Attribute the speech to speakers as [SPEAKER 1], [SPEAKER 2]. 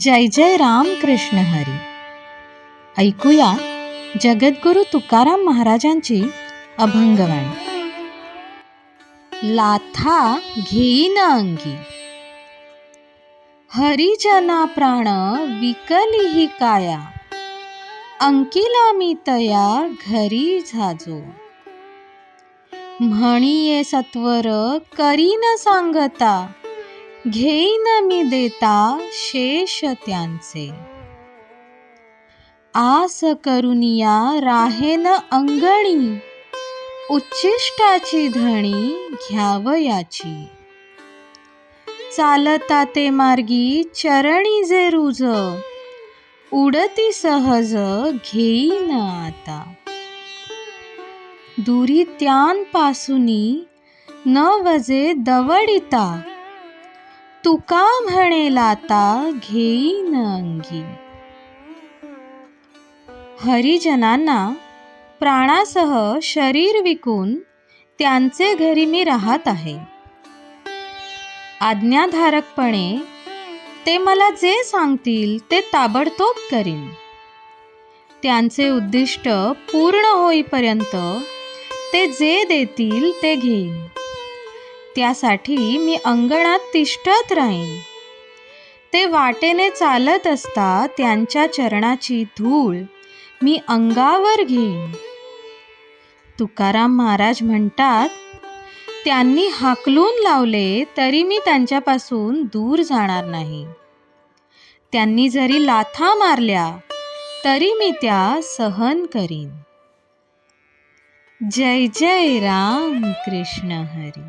[SPEAKER 1] जय जय राम कृष्ण हरी. ऐकूया जगद्गुरु तुकाराम महाराजांची अभंगवाणी. लाथा घेईन अंगी. हरिजना प्राण विकली ही काया. अंकिला मी तया घरी झाजो. म्हणिये सत्वर करीन सांगता. घेईन मी देता शेष त्यांचे. आस करुनिया राहेन अंगणी उच्चिष्टाची धणी घ्यावयाची चालता ते मार्गी चरणी जे रुज उडती सहज घेईन आता. दुरी त्यांपासूनी न वजे दवडिता तुका म्हणेल आता घेईन अंगी? हरिजनांना प्राणासह शरीर विकून त्यांचे घरी मी राहत आहे. आज्ञाधारकपणे ते मला जे सांगतील ते ताबडतोब करीन. त्यांचे उद्दिष्ट पूर्ण होईपर्यंत ते जे देतील ते घेईन. त्यासाठी मी अंगणात तिष्ठत राहीन. ते वाटेने चालत असता त्यांच्या चरणाची धूळ मी अंगावर घेईन. तुकाराम महाराज म्हणतात त्यांनी हाकलून लावले तरी मी त्यांच्यापासून दूर जाणार नाही. त्यांनी जरी लाथा मारल्या तरी मी त्या सहन करीन. जय जय राम कृष्ण हरी.